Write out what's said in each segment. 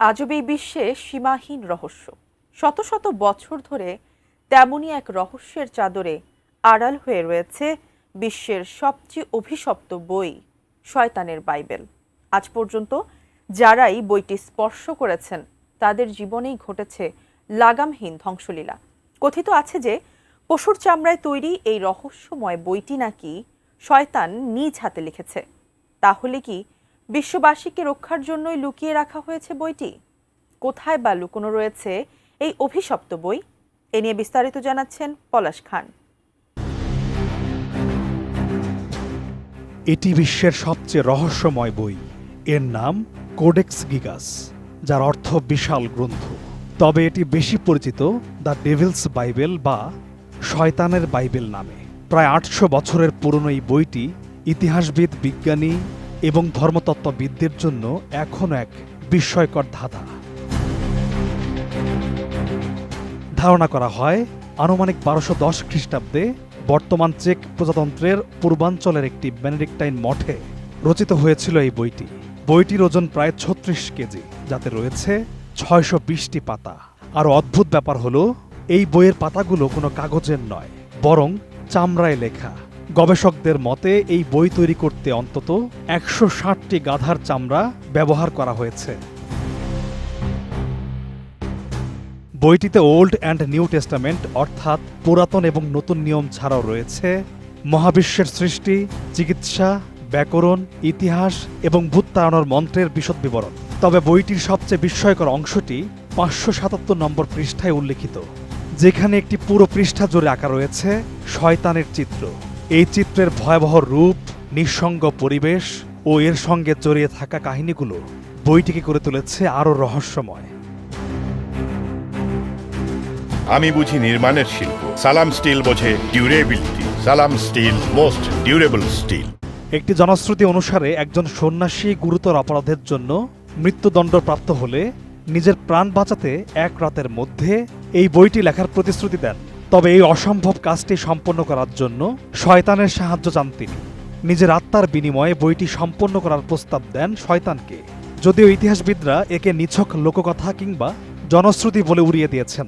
আজব এই বিশ্বে সীমাহীন রহস্য। শত শত বছর ধরে তেমনই এক রহস্যের চাদরে আড়াল হয়ে রয়েছে বিশ্বের সবচেয়ে অভিশপ্ত বই, শয়তানের বাইবেল। আজ পর্যন্ত যারাই বইটি স্পর্শ করেছেন, তাদের জীবনেই ঘটেছে লাগামহীন ধ্বংসলীলা। কথিত আছে যে, পশুর চামড়ায় তৈরি এই রহস্যময় বইটি নাকি শয়তান নিজ হাতে লিখেছে। তাহলে কি বিশ্ববাসীকে রক্ষার জন্যই লুকিয়ে রাখা হয়েছে বইটি। কোথায় বা লুকোনো রয়েছে এই অভিশপ্ত বই? এ নিয়ে বিস্তারিত জানাচ্ছেন পলাশ খান। এটি বিশ্বের সবচেয়ে রহস্যময় বই। এর নাম কোডেক্স গিগাস যার অর্থ বিশাল গ্রন্থ। তবে এটি বেশি পরিচিত দ্য ডেভিলস বাইবেল বা শয়তানের বাইবেল নামে। প্রায় আটশো বছরের পুরনো এই বইটি ইতিহাসবিদ, বিজ্ঞানী এবং ধর্মতত্ত্ববিদদের জন্য এখনও এক বিস্ময়কর ধাঁধা। ধারণা করা হয়, আনুমানিক বারোশো দশ খ্রিস্টাব্দে বর্তমান চেক প্রজাতন্ত্রের পূর্বাঞ্চলের একটি বেনেডিক্টাইন মঠে রচিত হয়েছিল এই বইটি। বইটির ওজন প্রায় ছত্রিশ কেজি, যাতে রয়েছে ছয়শো বিশটি পাতা। আর অদ্ভুত ব্যাপার হলো, এই বইয়ের পাতাগুলো কোনো কাগজের নয়, বরং চামড়ায় লেখা। গবেষকদের মতে, এই বই তৈরি করতে অন্তত একশো ষাটটি গাধার চামড়া ব্যবহার করা হয়েছে। বইটিতে ওল্ড অ্যান্ড নিউ টেস্টামেন্ট, অর্থাৎ পুরাতন এবং নতুন নিয়ম ছাড়াও রয়েছে, মহাবিশ্বের সৃষ্টি, চিকিৎসা, ব্যাকরণ, ইতিহাস এবং ভূতায়নের মন্ত্রের বিশদ বিবরণ। তবে বইটির সবচেয়ে বিস্ময়কর অংশটি পাঁচশো সাতাত্তর নম্বর পৃষ্ঠায় উল্লেখিত, যেখানে একটি পুরো পৃষ্ঠা জুড়ে আঁকা রয়েছে শয়তানের চিত্র। এই চিত্রের ভয়াবহ রূপ নিঃসঙ্গ পরিবেশ ও এর সঙ্গে জড়িয়ে থাকা কাহিনীগুলো বইটিকে করে তুলেছে আরও রহস্যময়। আমি বুঝি নির্মাণের শিল্প। সালাম স্টিল বোঝে ডিউরেবিলিটি। সালাম স্টিল মোস্ট ডিউরেবল স্টিল। একটি জনশ্রুতি অনুসারে একজন সন্ন্যাসী গুরুতর অপরাধের জন্য মৃত্যুদণ্ডপ্রাপ্ত হলে নিজের প্রাণ বাঁচাতে এক রাতের মধ্যে এই বইটি লেখার প্রতিশ্রুতি দেন। তবে এই অসম্ভব কাজটি সম্পন্ন করার জন্য শয়তানের সাহায্য চান তিনি। নিজের আত্মার বিনিময়ে বইটি সম্পন্ন করার প্রস্তাব দেন শয়তানকে। যদিও ইতিহাসবিদরা একে নিছক লোককথা কিংবা জনশ্রুতি বলে উড়িয়ে দিয়েছেন,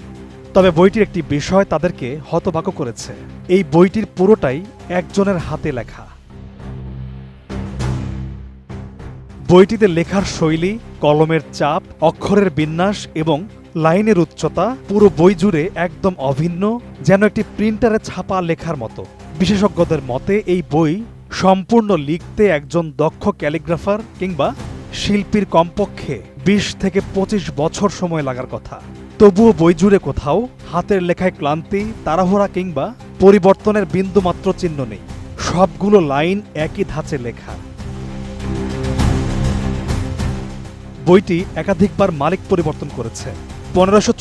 তবে বইটির একটি বিষয় তাদেরকে হতবাক করেছে। এই বইটির পুরোটাই একজনের হাতে লেখা। বইটিতে লেখার শৈলী, কলমের চাপ, অক্ষরের বিন্যাস এবং লাইনের উচ্চতা পুরো বই জুড়ে একদম অভিন্ন, যেন একটি প্রিন্টারে ছাপা লেখার মতো। বিশেষজ্ঞদের মতে, এই বই সম্পূর্ণ লিখতে একজন দক্ষ ক্যালিগ্রাফার কিংবা শিল্পীর কমপক্ষে বিশ থেকে পঁচিশ বছর সময় লাগার কথা। তবুও বই জুড়ে কোথাও হাতের লেখায় ক্লান্তি, তাড়াহুড়া কিংবা পরিবর্তনের বিন্দুমাত্র চিহ্ন নেই। সবগুলো লাইন একই ধাঁচে লেখা। বইটি একাধিকবার মালিক পরিবর্তন করেছে। পনেরোশো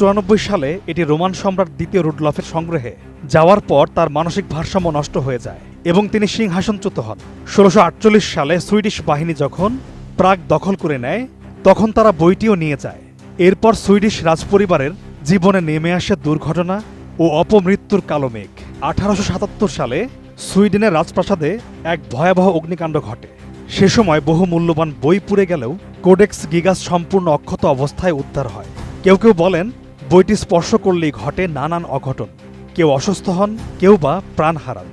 সালে এটি রোমান সম্রাট দ্বিতীয় রুডলফের সংগ্রহে। যাওয়ার পর তার মানসিক ভারসাম্য নষ্ট হয়ে যায় এবং তিনি সিংহাসনচ্যুত হন। ষোলোশো আটচল্লিশ সালে সুইডিশ বাহিনী যখন প্রাগ দখল করে নেয়, তখন তারা বইটিও নিয়ে যায়। এরপর সুইডিশ রাজপরিবারের জীবনে নেমে আসে দুর্ঘটনা ও অপমৃত্যুর কালো মেঘ। আঠারোশো সাতাত্তর সালে সুইডেনের রাজপ্রাসাদে এক ভয়াবহ অগ্নিকাণ্ড ঘটে। সে সময় বহু মূল্যবান বই পুড়ে গেলেও কোডেক্স গিগাস সম্পূর্ণ অক্ষত অবস্থায় উদ্ধার হয়। কেউ কেউ বলেন, বইটি স্পর্শ করলেই ঘটে নানান অঘটন। কেউ অসুস্থ হন, কেউ বা প্রাণ হারান।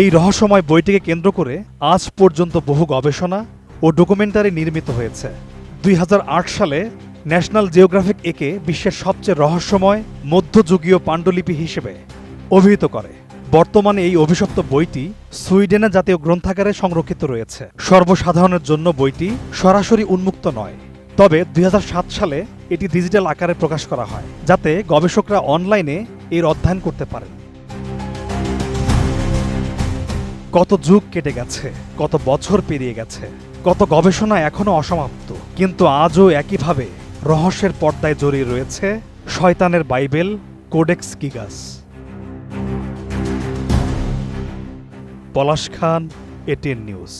এই রহস্যময় বইটিকে কেন্দ্র করে আজ পর্যন্ত বহু গবেষণা ও ডকুমেন্টারি নির্মিত হয়েছে। দুই হাজার আট সালে ন্যাশনাল জিওগ্রাফিক একে বিশ্বের সবচেয়ে রহস্যময় মধ্যযুগীয় পাণ্ডুলিপি হিসেবে অভিহিত করে। বর্তমানে এই অভিশপ্ত বইটি সুইডেনের জাতীয় গ্রন্থাগারে সংরক্ষিত রয়েছে। সর্বসাধারণের জন্য বইটি সরাসরি উন্মুক্ত নয়। তবে দুই হাজার সাত সালে এটি ডিজিটাল আকারে প্রকাশ করা হয়, যাতে গবেষকরা অনলাইনে এর অধ্যয়ন করতে পারেন। কত যুগ কেটে গেছে, কত বছর পেরিয়ে গেছে, কত গবেষণা এখনও অসমাপ্ত, কিন্তু আজও একইভাবে রহস্যের পর্দায় জড়িয়ে রয়েছে শয়তানের Bible, Codex Gigas. Palash Khan ATN news.